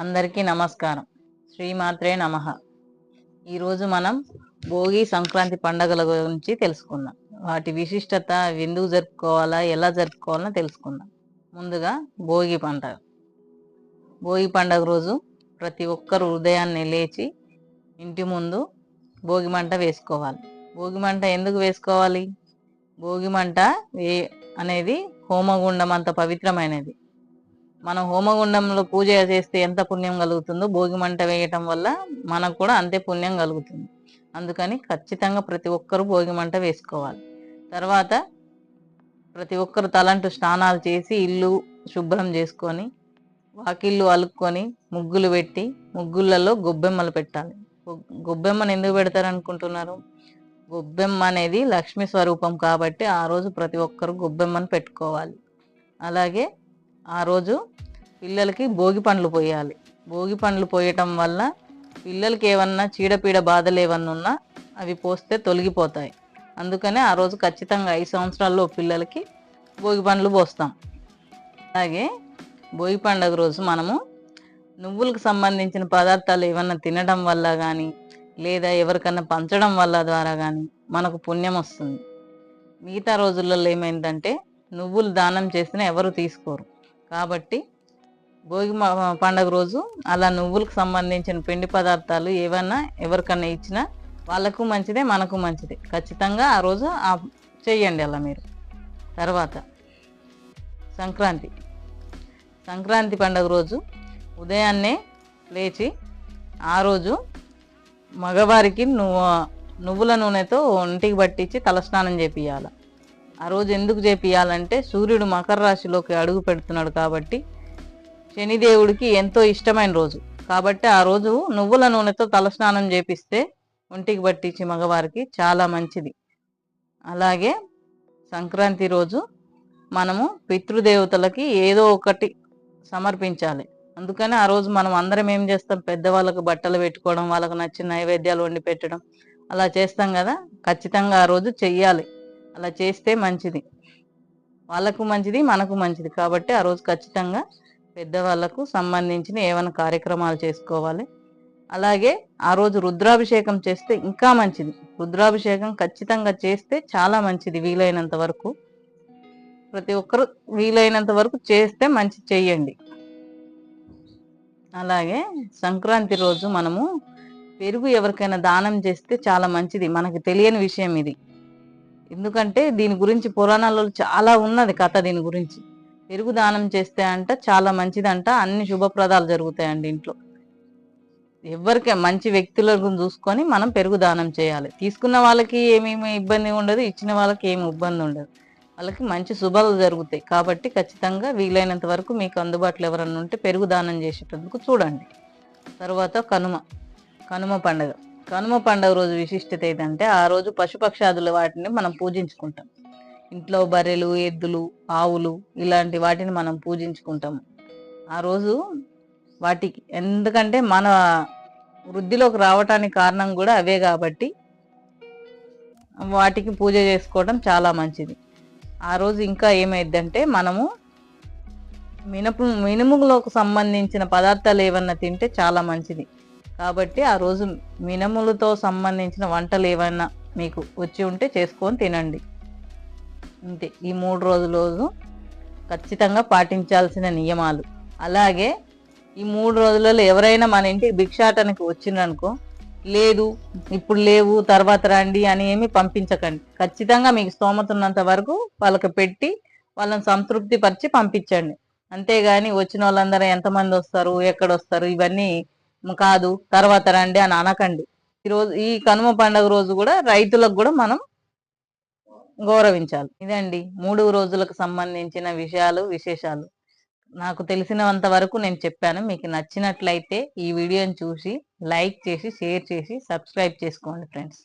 అందరికీ నమస్కారం. శ్రీమాత్రే నమ. ఈరోజు మనం భోగి సంక్రాంతి పండగల గురించి తెలుసుకుందాం. వాటి విశిష్టత ఎందుకు జరుపుకోవాలా ఎలా జరుపుకోవాలో తెలుసుకుందాం. ముందుగా భోగి పండగ. భోగి పండగ రోజు ప్రతి ఒక్కరు ఉదయాన్నే లేచి ఇంటి ముందు భోగి మంట వేసుకోవాలి. భోగి మంట ఎందుకు వేసుకోవాలి? భోగి మంట వే అనేది హోమగుండం అంత పవిత్రమైనది. మనం హోమగుండంలో పూజ చేస్తే ఎంత పుణ్యం కలుగుతుందో భోగి మంట వేయటం వల్ల మనకు కూడా అంతే పుణ్యం కలుగుతుంది. అందుకని ఖచ్చితంగా ప్రతి ఒక్కరూ భోగి మంట వేసుకోవాలి. తర్వాత ప్రతి ఒక్కరు తలంటు స్నానాలు చేసి ఇల్లు శుభ్రం చేసుకొని వాకిళ్ళు అలుక్కొని ముగ్గులు పెట్టి ముగ్గులలో గొబ్బెమ్మలు పెట్టాలి. గొబ్బెమ్మను ఎందుకు పెడతారు అనుకుంటున్నారు గొబ్బెమ్మ అనేది లక్ష్మీ స్వరూపం కాబట్టి ఆ రోజు ప్రతి ఒక్కరు గొబ్బెమ్మను పెట్టుకోవాలి. అలాగే ఆ రోజు పిల్లలకి భోగి పండ్లు పోయాలి. భోగి పండ్లు పోయటం వల్ల పిల్లలకి ఏమన్నా చీడపీడ బాధలు ఏమన్నా ఉన్నా అవి పోస్తే తొలగిపోతాయి. అందుకనే ఆ రోజు ఖచ్చితంగా ఐదు సంవత్సరాల్లో పిల్లలకి భోగి పండ్లు పోస్తాం. అలాగే భోగి పండుగ రోజు మనము నువ్వులకు సంబంధించిన పదార్థాలు ఏమన్నా తినడం వల్ల కానీ లేదా ఎవరికన్నా పంచడం వల్ల ద్వారా కానీ మనకు పుణ్యం వస్తుంది. మిగతా రోజులలో ఏమైందంటే నువ్వులు దానం చేసినా ఎవరు తీసుకోరు. కాబట్టి భోగి మ- పండగ రోజు అలా నువ్వులకు సంబంధించిన పిండి పదార్థాలు ఏవైనా ఎవరికన్నా ఇచ్చినా వాళ్ళకు మంచిదే మనకు మంచిదే. ఖచ్చితంగా ఆ రోజు ఆ చెయ్యండి అలా మీరు. తర్వాత సంక్రాంతి. సంక్రాంతి పండగ రోజు ఉదయాన్నే లేచి ఆ రోజు మగవారికి నువ్వు నువ్వుల నూనెతో ఒంటికి పట్టించి తలస్నానం చేపియాలి ఆ రోజు ఎందుకు చేపియాలంటే సూర్యుడు మకర రాశిలోకి అడుగు పెడుతున్నాడు కాబట్టి శనిదేవుడికి ఎంతో ఇష్టమైన రోజు. కాబట్టి ఆ రోజు నువ్వుల నూనెతో తలస్నానం చేపిస్తే ఒంటికి పట్టించి మగవారికి చాలా మంచిది. అలాగే సంక్రాంతి రోజు మనము పితృదేవతలకి ఏదో ఒకటి సమర్పించాలి. అందుకని ఆ రోజు మనం అందరం ఏం చేస్తాం? పెద్దవాళ్ళకు బట్టలు పెట్టుకోవడం వాళ్ళకు నచ్చిన నైవేద్యాలు వండి పెట్టడం అలా చేస్తాం కదా? ఖచ్చితంగా ఆ రోజు చెయ్యాలి. అలా చేస్తే మంచిది. వాళ్ళకు మంచిది మనకు మంచిది. కాబట్టి ఆ రోజు ఖచ్చితంగా పెద్దవాళ్ళకు సంబంధించిన ఏమైనా కార్యక్రమాలు చేసుకోవాలి. అలాగే ఆ రోజు రుద్రాభిషేకం చేస్తే ఇంకా మంచిది. రుద్రాభిషేకం ఖచ్చితంగా చేస్తే చాలా మంచిది వీలైనంత వరకు. ప్రతి ఒక్కరు వీలైనంత వరకు చేస్తే మంచి చెయ్యండి అలాగే సంక్రాంతి రోజు మనము పెరుగు ఎవరికైనా దానం చేస్తే చాలా మంచిది. మనకి తెలియని విషయం ఇది. ఎందుకంటే దీని గురించి పురాణాలలో చాలా ఉన్నది కథ దీని గురించి. పెరుగు దానం చేస్తే అంట చాలా మంచిదంట అన్ని శుభప్రదాలు జరుగుతాయండి ఇంట్లో. ఎవరికి మంచి వ్యక్తులను చూసుకొని మనం పెరుగు దానం చేయాలి. తీసుకున్న వాళ్ళకి ఏమేమి ఇబ్బంది ఉండదు ఇచ్చిన వాళ్ళకి ఏమి ఇబ్బంది ఉండదు. వాళ్ళకి మంచి శుభాలు జరుగుతాయి. కాబట్టి ఖచ్చితంగా వీలైనంత వరకు మీకు అందుబాటులో ఎవరన్నా ఉంటే పెరుగు దానం చేసేటందుకు చూడండి. తర్వాత కనుమ కనుమ పండుగ. కనుమ పండుగ రోజు విశిష్టత ఏంటంటే ఆ రోజు పశుపక్షాదుల వాటిని మనం పూజించుకుంటాం. ఇంట్లో బర్రెలు ఎద్దులు ఆవులు ఇలాంటి వాటిని మనం పూజించుకుంటాము ఆ రోజు వాటికి ఎందుకంటే మన వృద్ధిలోకి రావటానికి కారణం కూడా అవే కాబట్టి వాటికి పూజ చేసుకోవడం చాలా మంచిది. ఆ రోజు ఇంకా ఏమైందంటే మనము మినపు మినుములకు సంబంధించిన పదార్థాలు ఏమన్నా తింటే చాలా మంచిది. కాబట్టి ఆ రోజు మినుములతో సంబంధించిన వంటలు ఏమైనా మీకు వచ్చి ఉంటే చేసుకొని తినండి. అంతే. ఈ మూడు రోజుల రోజు ఖచ్చితంగా పాటించాల్సిన నియమాలు. అలాగే ఈ మూడు రోజులలో ఎవరైనా మన ఇంటికి భిక్షాటనకి వచ్చిందనుకో లేదు ఇప్పుడు లేవు తర్వాత రండి అని ఏమి పంపించకండి. ఖచ్చితంగా మీకు స్తోమత ఉన్నంత వరకు వాళ్ళకి పెట్టి వాళ్ళని సంతృప్తి పరిచి పంపించండి. అంతేగాని వచ్చిన వాళ్ళందరూ ఎంతమంది వస్తారు ఎక్కడ వస్తారు ఇవన్నీ కాదు తర్వాత రండి అని అనకండి. ఈ రోజు ఈ కనుమ పండుగ రోజు కూడా రైతులకు కూడా మనం గౌరవించాలి. ఇదండి మూడు రోజులకు సంబంధించిన విషయాలు విశేషాలు. నాకు తెలిసినంత వరకు నేను చెప్పాను. మీకు నచ్చినట్లయితే ఈ వీడియోని చూసి లైక్ చేసి షేర్ చేసి సబ్స్క్రైబ్ చేసుకోండి ఫ్రెండ్స్.